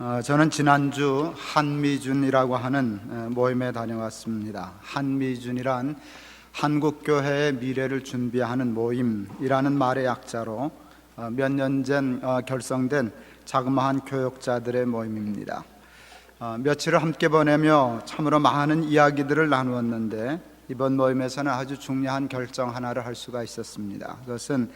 어, 저는 지난주 한미준이라고 하는 어, 모임에 다녀왔습니다. 한미준이란 한국교회의 미래를 준비하는 모임이라는 말의 약자로 어, 몇년 전 결성된 자그마한 교역자들의 모임입니다. 어, 며칠을 함께 보내며 참으로 많은 이야기들을 나누었는데 이번 모임에서는 아주 중요한 결정 하나를 할 수가 있었습니다. 그것은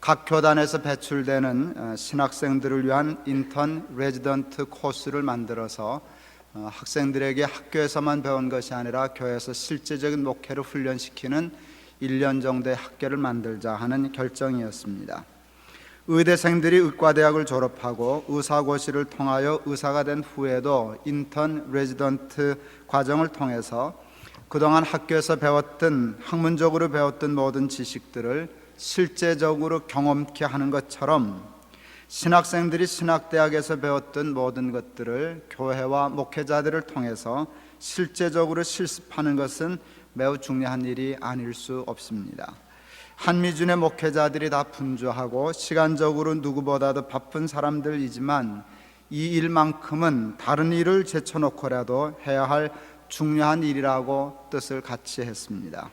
각 교단에서 배출되는 어, 신학생들을 위한 인턴 레지던트 코스를 만들어서 어, 학생들에게 학교에서만 배운 것이 아니라 교회에서 실제적인 목회를 훈련시키는 1년 정도의 학교를 만들자 하는 결정이었습니다. 의대생들이 의과대학을 졸업하고 의사고시를 통하여 의사가 된 후에도 인턴 레지던트 과정을 통해서 그동안 학교에서 배웠던 학문적으로 배웠던 모든 지식들을 실제적으로 경험케 하는 것처럼 신학생들이 신학대학에서 배웠던 모든 것들을 교회와 목회자들을 통해서 실제적으로 실습하는 것은 매우 중요한 일이 아닐 수 없습니다. 한미준의 목회자들이 다 분주하고 시간적으로 누구보다도 바쁜 사람들이지만 이 일만큼은 다른 일을 제쳐놓고라도 해야 할 중요한 일이라고 뜻을 같이 했습니다.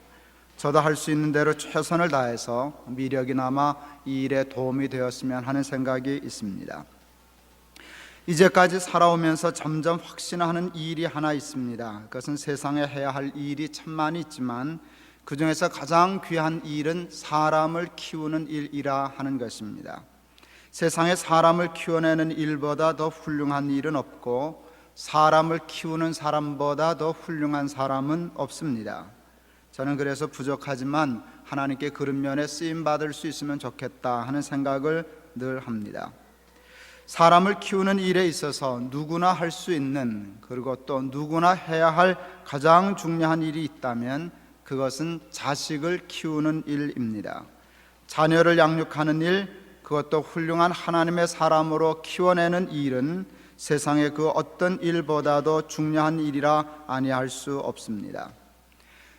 저도 할 수 있는 대로 최선을 다해서 미력이나마 이 일에 도움이 되었으면 하는 생각이 있습니다. 이제까지 살아오면서 점점 확신하는 일이 하나 있습니다. 그것은 세상에 해야 할 일이 참 많이 있지만 그 중에서 가장 귀한 일은 사람을 키우는 일이라 하는 것입니다. 세상에 사람을 키워내는 일보다 더 훌륭한 일은 없고 사람을 키우는 사람보다 더 훌륭한 사람은 없습니다. 저는 그래서 부족하지만 하나님께 그런 면에 쓰임 받을 수 있으면 좋겠다 하는 생각을 늘 합니다. 사람을 키우는 일에 있어서 누구나 할 수 있는 그리고 또 누구나 해야 할 가장 중요한 일이 있다면 그것은 자식을 키우는 일입니다. 자녀를 양육하는 일, 그것도 훌륭한 하나님의 사람으로 키워내는 일은 세상의 그 어떤 일보다도 중요한 일이라 아니할 수 없습니다.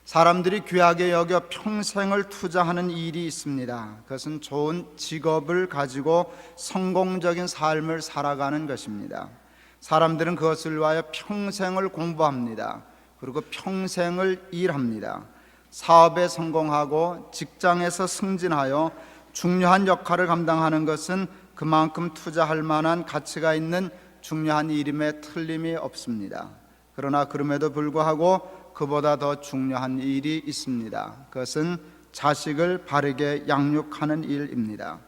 사람들이 귀하게 여겨 평생을 투자하는 일이 있습니다. 그것은 좋은 직업을 가지고 성공적인 삶을 살아가는 것입니다. 사람들은 그것을 위하여 평생을 공부합니다. 그리고 평생을 일합니다. 사업에 성공하고 직장에서 승진하여 중요한 역할을 감당하는 것은 그만큼 투자할 만한 가치가 있는 중요한 일임에 틀림이 없습니다. 그러나 그럼에도 불구하고 그보다 더 중요한 일이 있습니다. 그것은 자식을 바르게 양육하는 일입니다.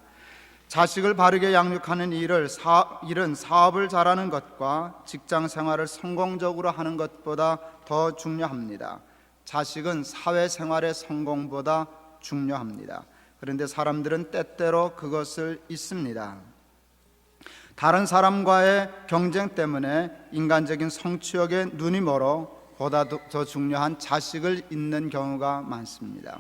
자식을 바르게 양육하는 일을 사, 일은 사업을 잘하는 것과 직장 생활을 성공적으로 하는 것보다 더 중요합니다. 자식은 사회 생활의 성공보다 중요합니다. 그런데 사람들은 때때로 그것을 잊습니다. 다른 사람과의 경쟁 때문에 인간적인 성취욕에 눈이 멀어 보다 더 중요한 자식을 잊는 경우가 많습니다.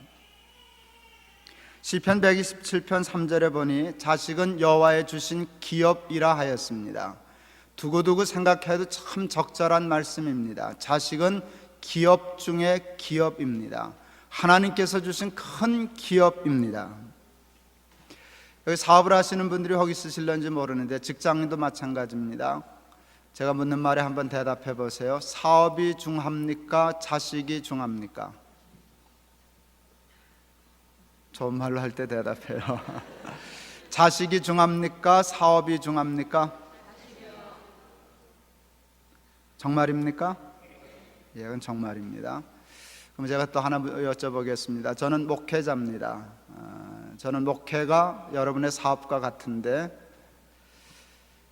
시편 127편 3절에 보니 자식은 여호와의 주신 기업이라 하였습니다. 두고두고 생각해도 참 적절한 말씀입니다. 자식은 기업 중에 기업입니다. 하나님께서 주신 큰 기업입니다. 여기 사업을 하시는 분들이 혹 있으실런지 모르는데 직장인도 마찬가지입니다. 제가 묻는 말에 한번 대답해 보세요. 사업이 중합니까? 자식이 중합니까? 좋은 말로 할 때 대답해요. 자식이 중합니까? 사업이 중합니까? 정말입니까? 예, 그건 정말입니다. 그럼 제가 또 하나 여쭤보겠습니다. 저는 목회자입니다. 어, 저는 목회가 여러분의 사업과 같은데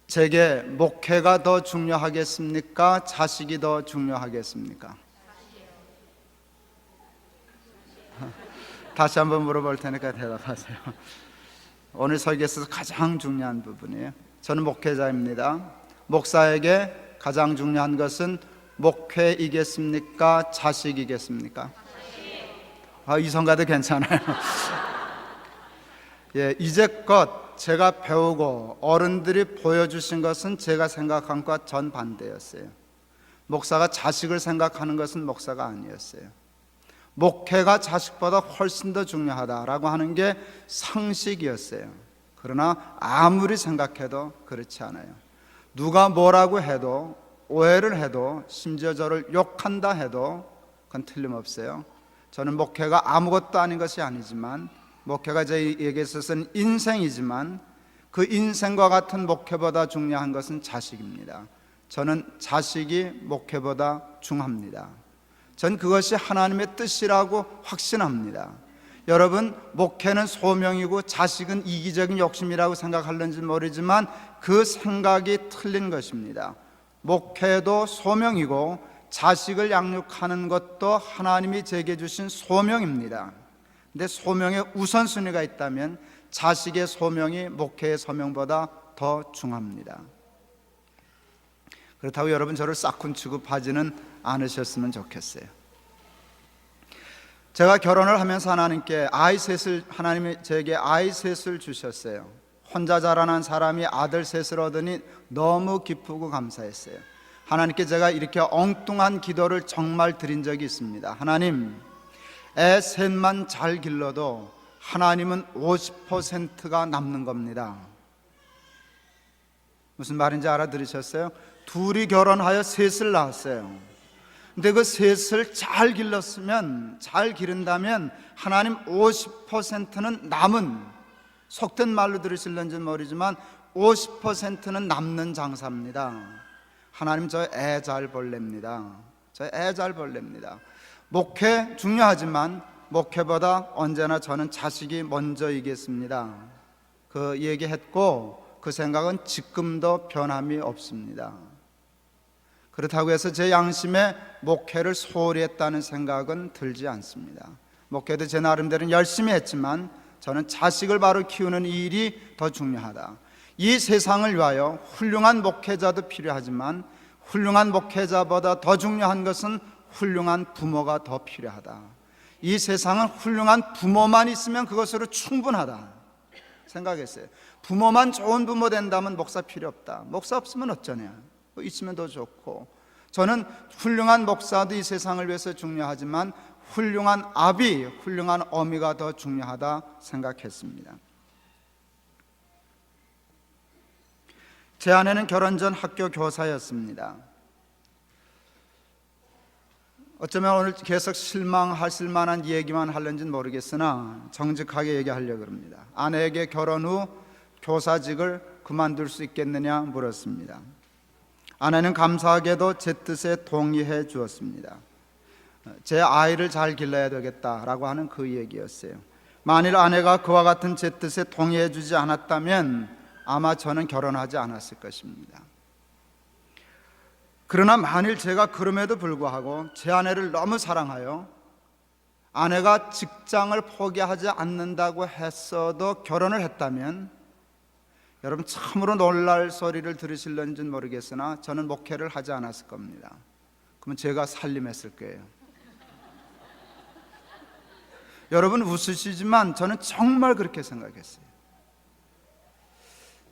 제게 목회가 더 중요하겠습니까? 자식이 더 중요하겠습니까? 다시 한번 물어볼 테니까 대답하세요. 오늘 설교에서 가장 중요한 부분이에요. 저는 목회자입니다. 목사에게 가장 중요한 것은 목회이겠습니까? 자식이겠습니까? 아, 이 성가도 괜찮아요. 예, 이제껏 제가 배우고 어른들이 보여주신 것은 제가 생각한 것과 전반대였어요. 목사가 자식을 생각하는 것은 목사가 아니었어요. 목회가 자식보다 훨씬 더 중요하다라고 하는 게 상식이었어요. 그러나 아무리 생각해도 그렇지 않아요. 누가 뭐라고 해도 오해를 해도 심지어 저를 욕한다 해도 그건 틀림없어요. 저는 목회가 아무것도 아닌 것이 아니지만 목회가 저에게 있어서는 인생이지만 그 인생과 같은 목회보다 중요한 것은 자식입니다. 저는 자식이 목회보다 중합니다. 전 그것이 하나님의 뜻이라고 확신합니다. 여러분, 목회는 소명이고 자식은 이기적인 욕심이라고 생각할는지 모르지만 그 생각이 틀린 것입니다. 목회도 소명이고 자식을 양육하는 것도 하나님이 제게 주신 소명입니다. 근데 소명에 우선순위가 있다면 자식의 소명이 목회의 소명보다 더 중합니다. 그렇다고 여러분 저를 싹군 취급하지는 않으셨으면 좋겠어요. 제가 결혼을 하면서 하나님께 아이 셋을 하나님이 제게 아이 셋을 주셨어요. 혼자 자라난 사람이 아들 셋을 얻으니 너무 기쁘고 감사했어요. 하나님께 제가 이렇게 엉뚱한 기도를 정말 드린 적이 있습니다. 하나님, 애 셋만 잘 길러도 하나님은 50%가 남는 겁니다. 무슨 말인지 알아들으셨어요? 둘이 결혼하여 셋을 낳았어요. 근데 그 셋을 잘 길렀으면 잘 기른다면 하나님 50%는 남은 속된 말로 들으실는지 모르지만 50%는 남는 장사입니다. 하나님 저 애 잘 벌렙니다. 저 애 잘 벌렙니다. 목회 중요하지만 목회보다 언제나 저는 자식이 먼저이겠습니다. 그 얘기했고 그 생각은 지금도 변함이 없습니다. 그렇다고 해서 제 양심에 목회를 소홀히 했다는 생각은 들지 않습니다. 목회도 제 나름대로 열심히 했지만 저는 자식을 바로 키우는 일이 더 중요하다. 이 세상을 위하여 훌륭한 목회자도 필요하지만 훌륭한 목회자보다 더 중요한 것은 훌륭한 부모가 더 필요하다. 이 세상은 훌륭한 부모만 있으면 그것으로 충분하다. 생각했어요. 부모만 좋은 부모 된다면 목사 필요 없다. 목사 없으면 어쩌냐? 뭐 있으면 더 좋고. 저는 훌륭한 목사도 이 세상을 위해서 중요하지만 훌륭한 아비, 훌륭한 어미가 더 중요하다 생각했습니다. 제 아내는 결혼 전 학교 교사였습니다. 어쩌면 오늘 계속 실망하실 만한 얘기만 하는지는 모르겠으나 정직하게 얘기하려고 합니다. 아내에게 결혼 후 교사직을 그만둘 수 있겠느냐 물었습니다. 아내는 감사하게도 제 뜻에 동의해 주었습니다. 제 아이를 잘 길러야 되겠다라고 하는 그 얘기였어요. 만일 아내가 그와 같은 제 뜻에 동의해 주지 않았다면 아마 저는 결혼하지 않았을 것입니다. 그러나 만일 제가 그럼에도 불구하고 제 아내를 너무 사랑하여 아내가 직장을 포기하지 않는다고 했어도 결혼을 했다면 여러분 참으로 놀랄 소리를 들으실는지는 모르겠으나 저는 목회를 하지 않았을 겁니다. 그러면 제가 살림했을 거예요. 여러분 웃으시지만 저는 정말 그렇게 생각했어요.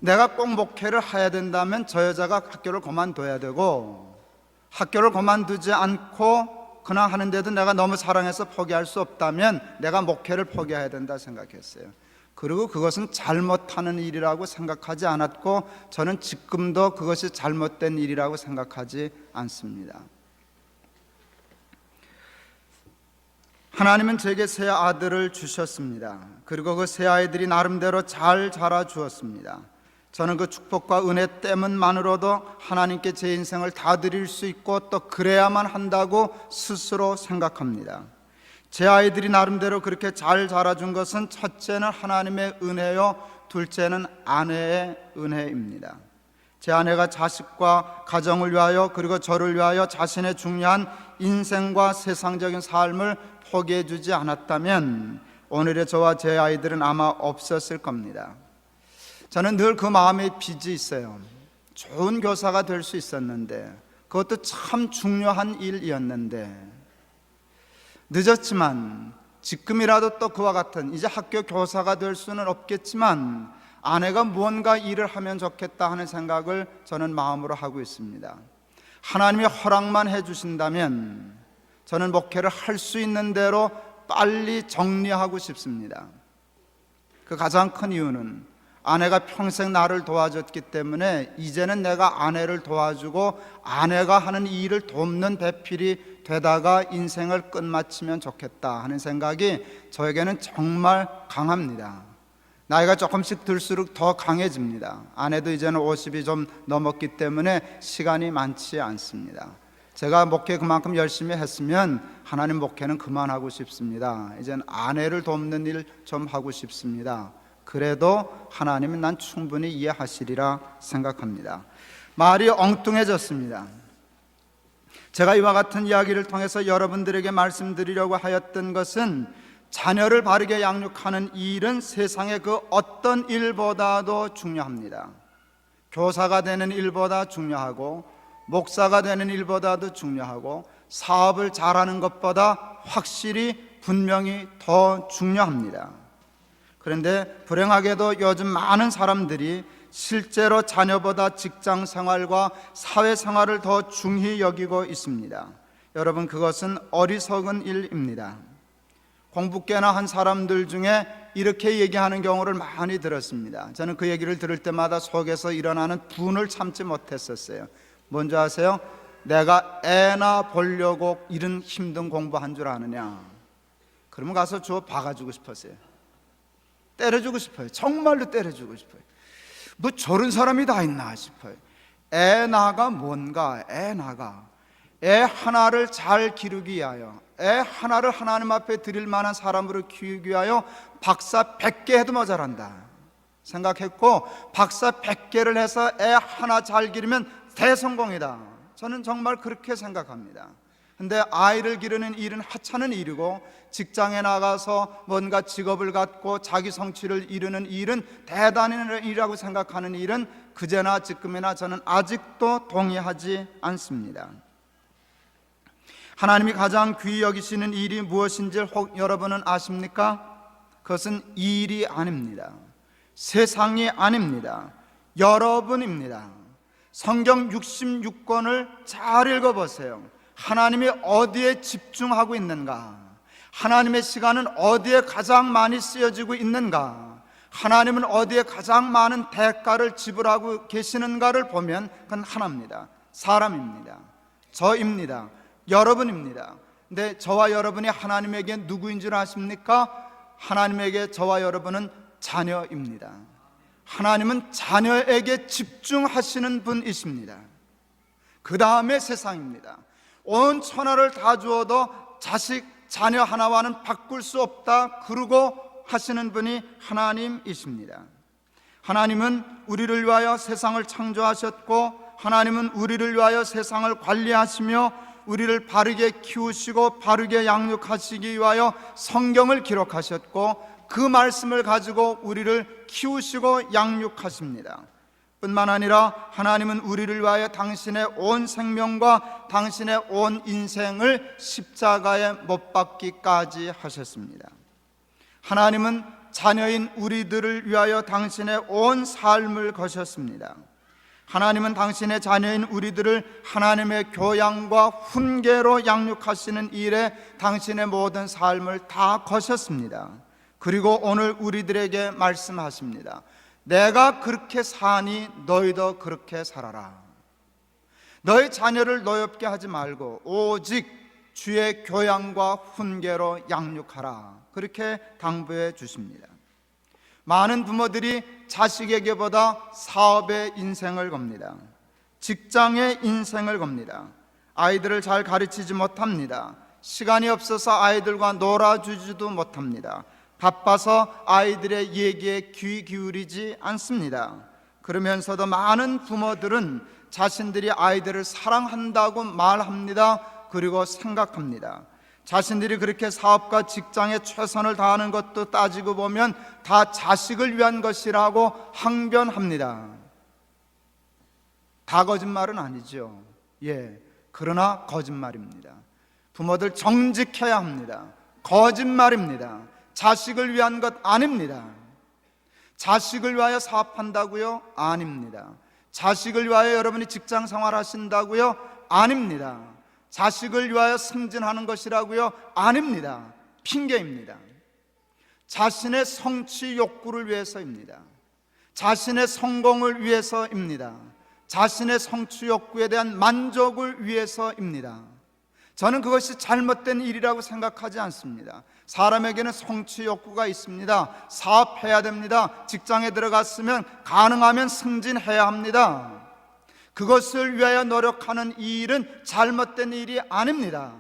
내가 꼭 목회를 해야 된다면 저 여자가 학교를 그만둬야 되고 학교를 그만두지 않고 그냥 하는데도 내가 너무 사랑해서 포기할 수 없다면 내가 목회를 포기해야 된다 생각했어요. 그리고 그것은 잘못하는 일이라고 생각하지 않았고 저는 지금도 그것이 잘못된 일이라고 생각하지 않습니다. 하나님은 제게 새 아들을 주셨습니다. 그리고 그새 아이들이 나름대로 잘 자라 주었습니다. 저는 그 축복과 은혜 때문만으로도 하나님께 제 인생을 다 드릴 수 있고 또 그래야만 한다고 스스로 생각합니다. 제 아이들이 나름대로 그렇게 잘 자라준 것은 첫째는 하나님의 은혜요, 둘째는 아내의 은혜입니다. 제 아내가 자식과 가정을 위하여 그리고 저를 위하여 자신의 중요한 인생과 세상적인 삶을 포기해 주지 않았다면 오늘의 저와 제 아이들은 아마 없었을 겁니다. 저는 늘 그 마음에 빚이 있어요. 좋은 교사가 될 수 있었는데 그것도 참 중요한 일이었는데 늦었지만 지금이라도 또 그와 같은 이제 학교 교사가 될 수는 없겠지만 아내가 무언가 일을 하면 좋겠다 하는 생각을 저는 마음으로 하고 있습니다. 하나님이 허락만 해 주신다면 저는 목회를 할 수 있는 대로 빨리 정리하고 싶습니다. 그 가장 큰 이유는 아내가 평생 나를 도와줬기 때문에 이제는 내가 아내를 도와주고 아내가 하는 이 일을 돕는 배필이 되다가 인생을 끝마치면 좋겠다 하는 생각이 저에게는 정말 강합니다. 나이가 조금씩 들수록 더 강해집니다. 아내도 이제는 50이 좀 넘었기 때문에 시간이 많지 않습니다. 제가 목회 그만큼 열심히 했으면 하나님 목회는 그만하고 싶습니다. 이제는 아내를 돕는 일 좀 하고 싶습니다. 그래도 하나님은 난 충분히 이해하시리라 생각합니다. 말이 엉뚱해졌습니다. 제가 이와 같은 이야기를 통해서 여러분들에게 말씀드리려고 하였던 것은 자녀를 바르게 양육하는 이 일은 세상의 그 어떤 일보다도 중요합니다. 교사가 되는 일보다 중요하고 목사가 되는 일보다도 중요하고 사업을 잘하는 것보다 확실히 분명히 더 중요합니다. 그런데 불행하게도 요즘 많은 사람들이 실제로 자녀보다 직장 생활과 사회 생활을 더 중히 여기고 있습니다. 여러분 그것은 어리석은 일입니다. 공부 꽤나 한 사람들 중에 이렇게 얘기하는 경우를 많이 들었습니다. 저는 그 얘기를 들을 때마다 속에서 일어나는 분을 참지 못했었어요. 뭔지 아세요? 내가 애나 보려고 이런 힘든 공부한 줄 아느냐? 그러면 가서 주워 박아주고 싶었어요. 때려주고 싶어요. 정말로 때려주고 싶어요. 뭐 저런 사람이 다 있나 싶어요. 애 나가 뭔가 애 나가 애 하나를 잘 기르기 위하여 애 하나를 하나님 앞에 드릴 만한 사람으로 키우기 위하여 박사 100개 해도 모자란다 생각했고 박사 100개를 해서 애 하나 잘 기르면 대성공이다 저는 정말 그렇게 생각합니다 근데 아이를 기르는 일은 하찮은 일이고 직장에 나가서 뭔가 직업을 갖고 자기 성취를 이루는 일은 대단한 일이라고 생각하는 일은 그제나 지금이나 저는 아직도 동의하지 않습니다. 하나님이 가장 귀히 여기시는 일이 무엇인지 혹 여러분은 아십니까? 그것은 이 일이 아닙니다. 세상이 아닙니다. 여러분입니다. 성경 66권을 잘 읽어보세요. 하나님이 어디에 집중하고 있는가? 하나님의 시간은 어디에 가장 많이 쓰여지고 있는가? 하나님은 어디에 가장 많은 대가를 지불하고 계시는가를 보면 그건 하나입니다. 사람입니다. 저입니다. 여러분입니다. 근데 저와 여러분이 하나님에게 누구인 줄 아십니까? 하나님에게 저와 여러분은 자녀입니다. 하나님은 자녀에게 집중하시는 분이십니다. 그 다음에 세상입니다. 온 천하를 다 주어도 자식, 자녀 하나와는 바꿀 수 없다. 그러고 하시는 분이 하나님이십니다. 하나님은 우리를 위하여 세상을 창조하셨고, 하나님은 우리를 위하여 세상을 관리하시며, 우리를 바르게 키우시고, 바르게 양육하시기 위하여 성경을 기록하셨고, 그 말씀을 가지고 우리를 키우시고 양육하십니다. 뿐만 아니라 하나님은 우리를 위하여 당신의 온 생명과 당신의 온 인생을 십자가에 못 박기까지 하셨습니다. 하나님은 자녀인 우리들을 위하여 당신의 온 삶을 거셨습니다. 하나님은 당신의 자녀인 우리들을 하나님의 교양과 훈계로 양육하시는 일에 당신의 모든 삶을 다 거셨습니다. 그리고 오늘 우리들에게 말씀하십니다. 내가 그렇게 사니 너희도 그렇게 살아라. 너희 자녀를 노엽게 하지 말고 오직 주의 교양과 훈계로 양육하라. 그렇게 당부해 주십니다. 많은 부모들이 자식에게보다 사업의 인생을 겁니다. 직장의 인생을 겁니다. 아이들을 잘 가르치지 못합니다. 시간이 없어서 아이들과 놀아주지도 못합니다. 바빠서 아이들의 얘기에 귀 기울이지 않습니다. 그러면서도 많은 부모들은 자신들이 아이들을 사랑한다고 말합니다. 그리고 생각합니다. 자신들이 그렇게 사업과 직장에 최선을 다하는 것도 따지고 보면 다 자식을 위한 것이라고 항변합니다. 다 거짓말은 아니죠. 예. 그러나 거짓말입니다. 부모들 정직해야 합니다. 거짓말입니다. 자식을 위한 것 아닙니다. 자식을 위하여 사업한다고요? 아닙니다. 자식을 위하여 여러분이 직장 생활 하신다고요? 아닙니다. 자식을 위하여 승진하는 것이라고요? 아닙니다. 핑계입니다. 자신의 성취 욕구를 위해서입니다. 자신의 성공을 위해서입니다. 자신의 성취 욕구에 대한 만족을 위해서입니다. 저는 그것이 잘못된 일이라고 생각하지 않습니다. 사람에게는 성취 욕구가 있습니다. 사업해야 됩니다. 직장에 들어갔으면 가능하면 승진해야 합니다. 그것을 위하여 노력하는 이 일은 잘못된 일이 아닙니다.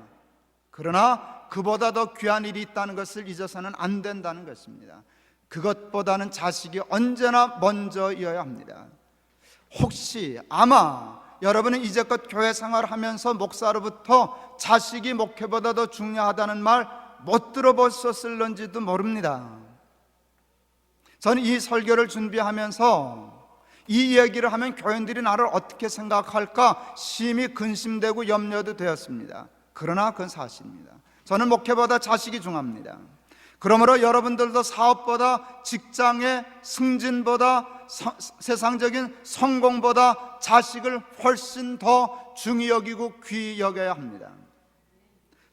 그러나 그보다 더 귀한 일이 있다는 것을 잊어서는 안 된다는 것입니다. 그것보다는 자식이 언제나 먼저이어야 합니다. 혹시 아마 여러분은 이제껏 교회 생활하면서 목사로부터 자식이 목회보다 더 중요하다는 말 못 들어보셨을런지도 모릅니다. 저는 이 설교를 준비하면서 이 이야기를 하면 교인들이 나를 어떻게 생각할까 심히 근심되고 염려도 되었습니다. 그러나 그건 사실입니다. 저는 목회보다 자식이 중요합니다. 그러므로 여러분들도 사업보다 직장의 승진보다 서- 세상적인 성공보다 자식을 훨씬 더 중히 여기고 귀히 여겨야 합니다.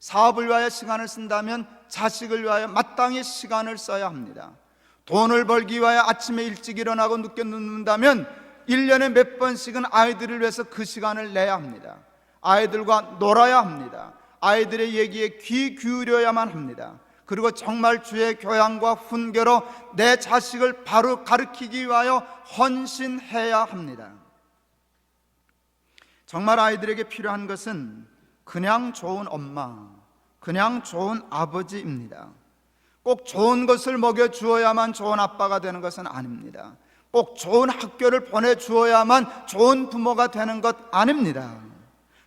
사업을 위하여 시간을 쓴다면 자식을 위하여 마땅히 시간을 써야 합니다. 돈을 벌기 위하여 아침에 일찍 일어나고 늦게 눕는다면 1년에 몇 번씩은 아이들을 위해서 그 시간을 내야 합니다. 아이들과 놀아야 합니다. 아이들의 얘기에 귀 기울여야만 합니다. 그리고 정말 주의 교양과 훈계로 내 자식을 바로 가르치기 위하여 헌신해야 합니다. 정말 아이들에게 필요한 것은 그냥 좋은 엄마, 그냥 좋은 아버지입니다. 꼭 좋은 것을 먹여 주어야만 좋은 아빠가 되는 것은 아닙니다. 꼭 좋은 학교를 보내 주어야만 좋은 부모가 되는 것 아닙니다.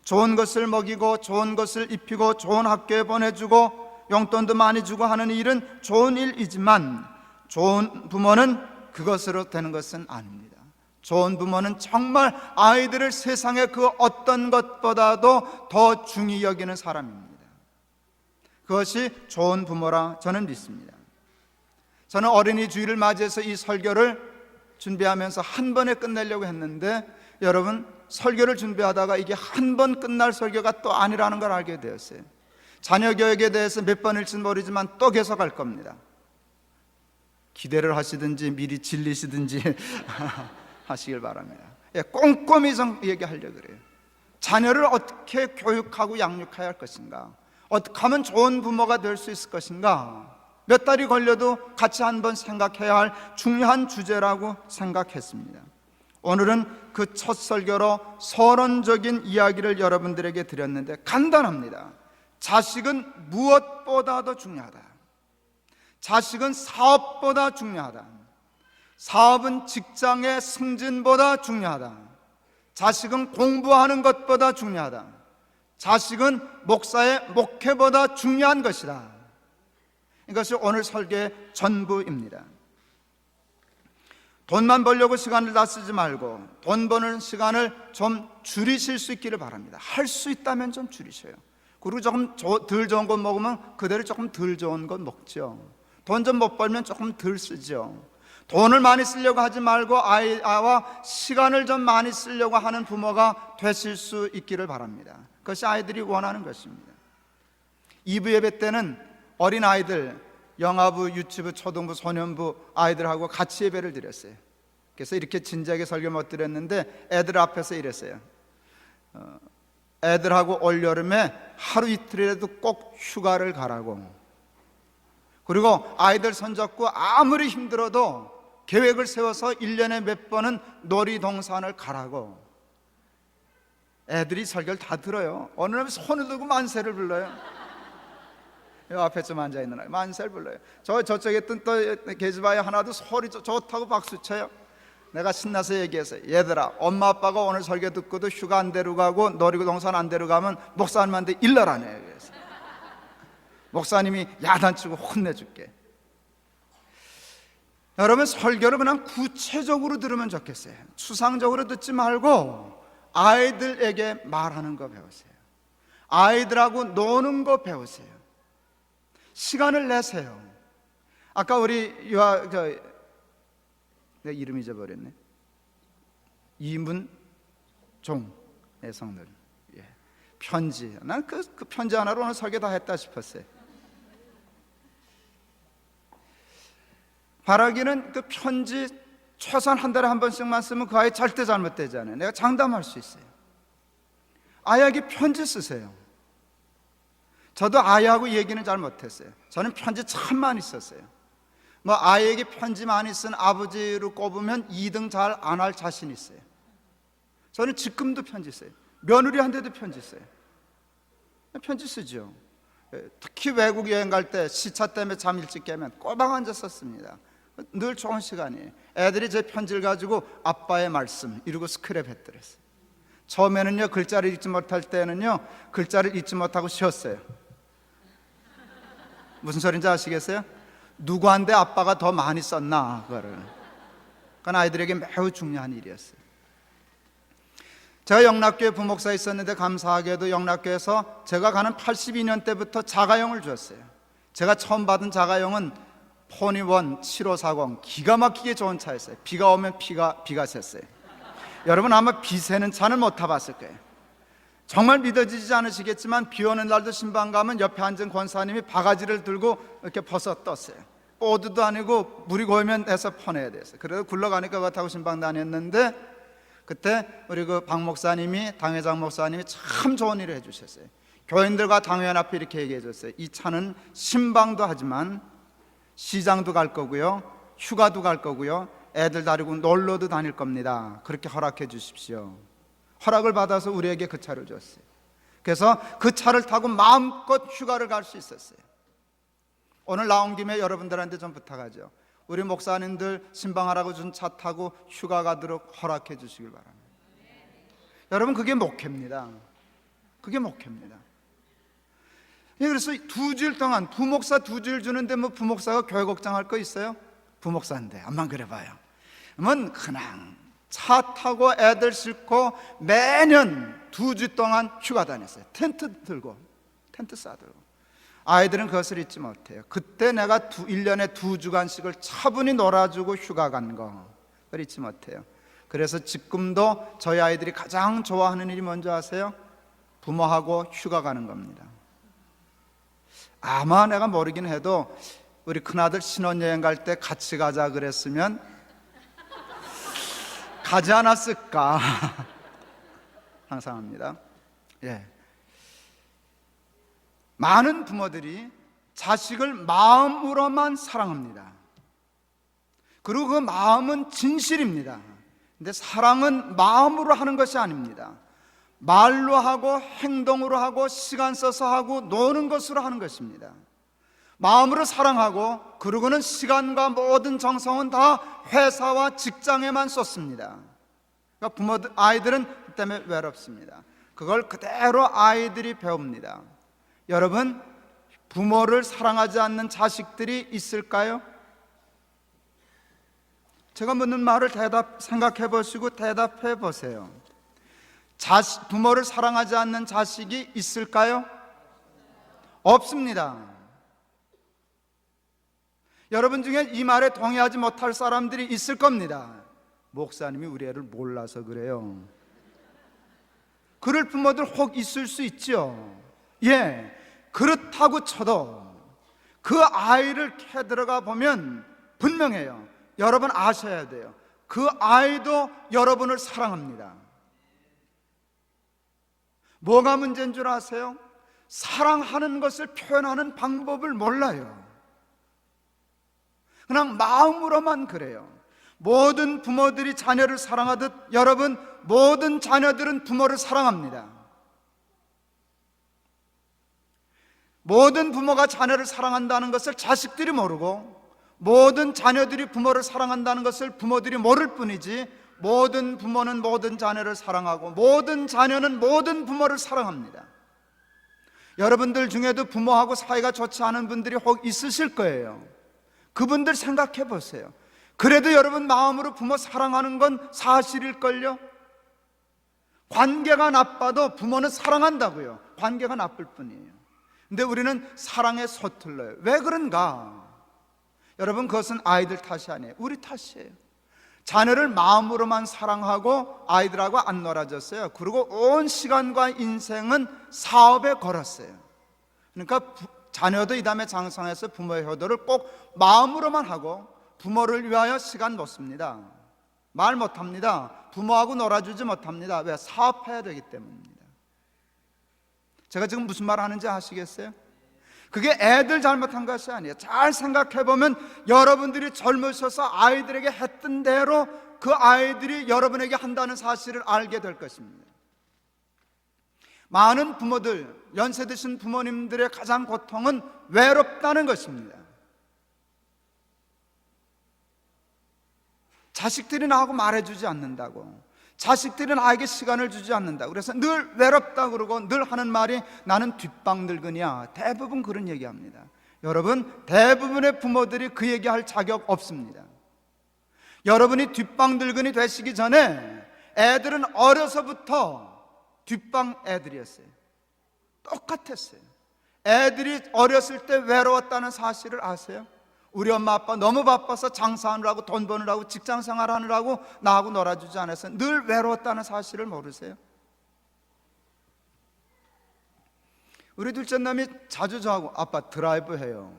좋은 것을 먹이고 좋은 것을 입히고 좋은 학교에 보내주고 용돈도 많이 주고 하는 일은 좋은 일이지만 좋은 부모는 그것으로 되는 것은 아닙니다. 좋은 부모는 정말 아이들을 세상의 그 어떤 것보다도 더 중히 여기는 사람입니다. 그것이 좋은 부모라 저는 믿습니다. 저는 어린이 주일을 맞이해서 이 설교를 준비하면서 한 번에 끝내려고 했는데 여러분 설교를 준비하다가 이게 한 번 끝날 설교가 또 아니라는 걸 알게 되었어요. 자녀 교육에 대해서 몇 번일지는 모르지만 또 계속 할 겁니다. 기대를 하시든지 미리 질리시든지 하시길 바랍니다. 예, 꼼꼼히 좀 얘기하려고 그래요. 자녀를 어떻게 교육하고 양육해야 할 것인가? 어떻게 하면 좋은 부모가 될 수 있을 것인가? 몇 달이 걸려도 같이 한번 생각해야 할 중요한 주제라고 생각했습니다. 오늘은 그 첫 설교로 서론적인 이야기를 여러분들에게 드렸는데 간단합니다. 자식은 무엇보다도 중요하다. 자식은 사업보다 중요하다. 사업은 직장의 승진보다 중요하다. 자식은 공부하는 것보다 중요하다. 자식은 목사의 목회보다 중요한 것이다. 이것이 오늘 설교의 전부입니다. 돈만 벌려고 시간을 다 쓰지 말고 돈 버는 시간을 좀 줄이실 수 있기를 바랍니다. 할 수 있다면 좀 줄이셔요. 그리고 조금 조- 덜 좋은 것 먹으면 그대로 조금 덜 좋은 것 먹죠. 돈 좀 못 벌면 조금 덜 쓰죠. 돈을 많이 쓰려고 하지 말고 아이와 시간을 좀 많이 쓰려고 하는 부모가 되실 수 있기를 바랍니다. 그것이 아이들이 원하는 것입니다. 2부 예배 때는 어린 아이들 영아부, 유치부, 초등부, 소년부 아이들하고 같이 예배를 드렸어요. 그래서 이렇게 진지하게 설교 못 드렸는데 애들 앞에서 이랬어요. 어, 애들하고 올 여름에 하루 이틀이라도 꼭 휴가를 가라고. 그리고 아이들 손잡고 아무리 힘들어도 계획을 세워서 1년에 몇 번은 놀이동산을 가라고. 애들이 설교를 다 들어요. 어느 날 손을 들고 만세를 불러요. 요 앞에 좀 앉아 있는 아이 만세를 불러요. 저 저쪽에 있던 또 계집아이 하나도 소리 좋- 좋다고 박수 쳐요. 내가 신나서 얘기했어요. 얘들아, 엄마 아빠가 오늘 설교 듣고도 휴가 안 데려가고 놀이동산 안 데려가면 목사님한테 일러라네. 그래서 목사님이 야단치고 혼내줄게. 여러분 설교를 그냥 구체적으로 들으면 좋겠어요. 추상적으로 듣지 말고 아이들에게 말하는 거 배우세요. 아이들하고 노는 거 배우세요. 시간을 내세요. 아까 우리 유아 저 내 이름 잊어버렸네. 이문 종의 성들. 예. 편지. 난그 그 편지 하나로 오늘 설교 다 했다 싶었어요. 바라기는 그 편지 최소한 한 달에 한 번씩만 쓰면 그 아이 절대 잘못되지 않아요. 내가 장담할 수 있어요. 아이에게 편지 쓰세요. 저도 아이하고 얘기는 잘 못했어요. 저는 편지 참 많이 썼어요. 뭐 아이에게 편지 많이 쓴 아버지로 꼽으면 2등 잘 안 할 자신 있어요. 저는 지금도 편지 써요. 며느리한테도 편지 써요. 편지 쓰죠. 예, 특히 외국 여행 갈 때 시차 때문에 잠 일찍 깨면 꼬박 앉아 썼습니다. 늘 좋은 시간이에요. 애들이 제 편지를 가지고 아빠의 말씀 이러고 스크랩 했더랬어요. 처음에는요 글자를 읽지 못할 때는요 글자를 읽지 못하고 쉬었어요. 무슨 소린지 아시겠어요? 누구한테 아빠가 더 많이 썼나 그거를. 그건 아이들에게 매우 중요한 일이었어요. 제가 영락교회 부목사 있었는데 감사하게도 영락교회에서 제가 가는 82년 때부터 자가용을 주었어요. 제가 처음 받은 자가용은 포니원 7540 기가 막히게 좋은 차였어요. 비가 오면 비가 비가 샜어요. 여러분 아마 비 새는 차는 못 타봤을 거예요. 정말 믿어지지 않으시겠지만 비 오는 날도 신방 가면 옆에 앉은 권사님이 바가지를 들고 이렇게 벗어 떴어요. 보드도 아니고 물이 고이면 해서 퍼내야 돼서 그래도 굴러가니까 그거 타고 신방 다녔는데 그때 우리 그 박 목사님이 당회장 목사님이 참 좋은 일을 해주셨어요. 교인들과 당회원 앞에 이렇게 얘기해 줬어요. 이 차는 신방도 하지만 시장도 갈 거고요, 휴가도 갈 거고요, 애들 다리고 놀러도 다닐 겁니다. 그렇게 허락해 주십시오. 허락을 받아서 우리에게 그 차를 줬어요. 그래서 그 차를 타고 마음껏 휴가를 갈 수 있었어요. 오늘 나온 김에 여러분들한테 좀 부탁하죠. 우리 목사님들 신방하라고 준 차 타고 휴가 가도록 허락해 주시길 바랍니다. 여러분 그게 목회입니다. 그게 목회입니다. 예, 그래서 두 주일 동안 부목사 두 주일 주는데 뭐 부목사가 교회 걱정할 거 있어요? 부목사인데 암만 그래봐요. 그러면 그냥 차 타고 애들 싣고 매년 두 주 동안 휴가 다녔어요. 텐트 들고 텐트 싸들고 아이들은 그것을 잊지 못해요. 그때 내가 두, 1년에 두 주간씩을 차분히 놀아주고 휴가 간 거. 잊지 못해요. 그래서 지금도 저희 아이들이 가장 좋아하는 일이 뭔지 아세요? 부모하고 휴가 가는 겁니다. 아마 내가 모르긴 해도 우리 큰아들 신혼여행 갈 때 같이 가자 그랬으면 가지 않았을까 상상합니다. 예. 많은 부모들이 자식을 마음으로만 사랑합니다. 그리고 그 마음은 진실입니다. 근데 사랑은 마음으로 하는 것이 아닙니다. 말로 하고 행동으로 하고 시간 써서 하고 노는 것으로 하는 것입니다. 마음으로 사랑하고 그러고는 시간과 모든 정성은 다 회사와 직장에만 쏟습니다. 그러니까 부모들 아이들은 그 때문에 외롭습니다. 그걸 그대로 아이들이 배웁니다. 여러분 부모를 사랑하지 않는 자식들이 있을까요? 제가 묻는 말을 대답 생각해 보시고 대답해 보세요. 자식 부모를 사랑하지 않는 자식이 있을까요? 없습니다. 여러분 중에 이 말에 동의하지 못할 사람들이 있을 겁니다. 목사님이 우리 애를 몰라서 그래요. 그럴 부모들 혹 있을 수 있죠. 예, 그렇다고 쳐도 그 아이를 캐 들어가 보면 분명해요. 여러분 아셔야 돼요. 그 아이도 여러분을 사랑합니다. 뭐가 문제인 줄 아세요? 사랑하는 것을 표현하는 방법을 몰라요. 그냥 마음으로만 그래요. 모든 부모들이 자녀를 사랑하듯 여러분 모든 자녀들은 부모를 사랑합니다. 모든 부모가 자녀를 사랑한다는 것을 자식들이 모르고 모든 자녀들이 부모를 사랑한다는 것을 부모들이 모를 뿐이지 모든 부모는 모든 자녀를 사랑하고 모든 자녀는 모든 부모를 사랑합니다. 여러분들 중에도 부모하고 사이가 좋지 않은 분들이 혹 있으실 거예요. 그분들 생각해 보세요. 그래도 여러분 마음으로 부모 사랑하는 건 사실일걸요? 관계가 나빠도 부모는 사랑한다고요. 관계가 나쁠 뿐이에요. 근데 우리는 사랑에 서툴러요. 왜 그런가? 여러분 그것은 아이들 탓이 아니에요. 우리 탓이에요. 자녀를 마음으로만 사랑하고 아이들하고 안 놀아줬어요. 그리고 온 시간과 인생은 사업에 걸었어요. 그러니까 부, 자녀도 이 다음에 장성해서 부모의 효도를 꼭 마음으로만 하고 부모를 위하여 시간 놓습니다. 말 못합니다. 부모하고 놀아주지 못합니다. 왜? 사업해야 되기 때문입니다. 제가 지금 무슨 말 하는지 아시겠어요? 그게 애들 잘못한 것이 아니에요. 잘 생각해 보면 여러분들이 젊으셔서 아이들에게 했던 대로 그 아이들이 여러분에게 한다는 사실을 알게 될 것입니다. 많은 부모들, 연세 드신 부모님들의 가장 고통은 외롭다는 것입니다. 자식들이 나하고 말해주지 않는다고. 자식들이 나에게 시간을 주지 않는다. 그래서 늘 외롭다 그러고 늘 하는 말이 나는 뒷방 늙은이야. 대부분 그런 얘기합니다. 여러분, 대부분의 부모들이 그 얘기할 자격 없습니다. 여러분이 뒷방 늙은이 되시기 전에 애들은 어려서부터 뒷방 애들이었어요. 똑같았어요. 애들이 어렸을 때 외로웠다는 사실을 아세요? 우리 엄마 아빠 너무 바빠서 장사하느라고 돈 버느라고 직장 생활하느라고 나하고 놀아주지 않아서 늘 외로웠다는 사실을 모르세요? 우리 둘째 남이 자주 저하고 아빠 드라이브 해요.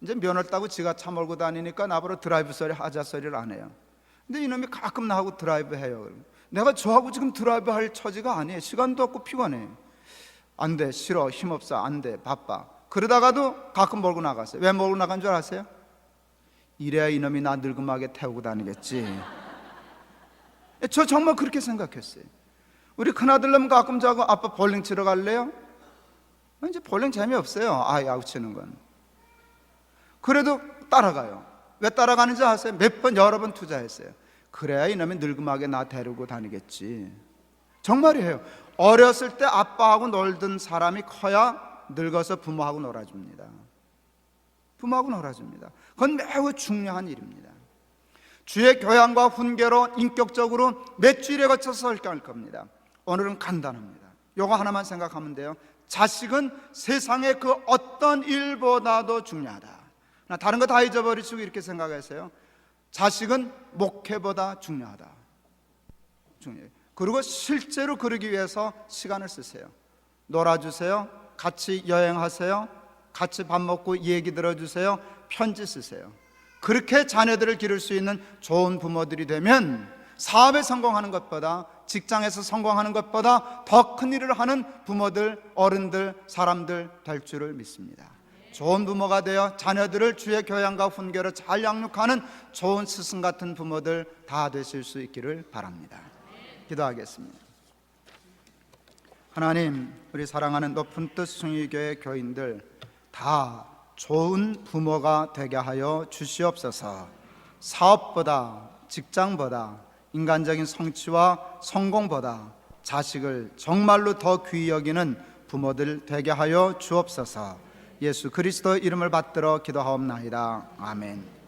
이제 면허 따고 지가 차 몰고 다니니까 나보러 드라이브 소리 하자 소리를 안 해요. 근데 이놈이 가끔 나하고 드라이브 해요. 내가 저하고 지금 드라이브 할 처지가 아니에요. 시간도 없고 피곤해. 안 돼, 싫어, 힘없어, 안 돼, 바빠. 그러다가도 가끔 몰고 나갔어요. 왜 몰고 나간 줄 아세요? 이래야 이놈이 나 늙음하게 태우고 다니겠지. 저 정말 그렇게 생각했어요. 우리 큰아들 놈 가끔 자고 아빠 볼링 치러 갈래요? 이제 볼링 재미없어요. 아이 아웃 치는 건. 그래도 따라가요. 왜 따라가는지 아세요? 몇 번 여러 번 투자했어요. 그래야 이놈이 늙음하게 나 데리고 다니겠지. 정말이에요. 어렸을 때 아빠하고 놀던 사람이 커야 늙어서 부모하고 놀아줍니다. 부모하고 놀아줍니다. 그건 매우 중요한 일입니다. 주의 교양과 훈계로 인격적으로 몇 주일에 거쳐서 설교할 겁니다. 오늘은 간단합니다. 요거 하나만 생각하면 돼요. 자식은 세상의 그 어떤 일보다도 중요하다. 나 다른 거 다 잊어버리시고 이렇게 생각하세요. 자식은 목회보다 중요하다. 중요해요. 그리고 실제로 그러기 위해서 시간을 쓰세요. 놀아주세요. 같이 여행하세요. 같이 밥 먹고 얘기 들어주세요. 편지 쓰세요. 그렇게 자녀들을 기를 수 있는 좋은 부모들이 되면 사업에 성공하는 것보다 직장에서 성공하는 것보다 더 큰 일을 하는 부모들, 어른들, 사람들 될 줄을 믿습니다. 좋은 부모가 되어 자녀들을 주의 교양과 훈계로 잘 양육하는 좋은 스승 같은 부모들 다 되실 수 있기를 바랍니다. 기도하겠습니다. 하나님, 우리 사랑하는 높은 뜻 숭의교회 교인들 다 좋은 부모가 되게 하여 주시옵소서. 사업보다 직장보다 인간적인 성취와 성공보다 자식을 정말로 더 귀히 여기는 부모들 되게 하여 주옵소서. 예수 그리스도 이름을 받들어 기도하옵나이다. 아멘.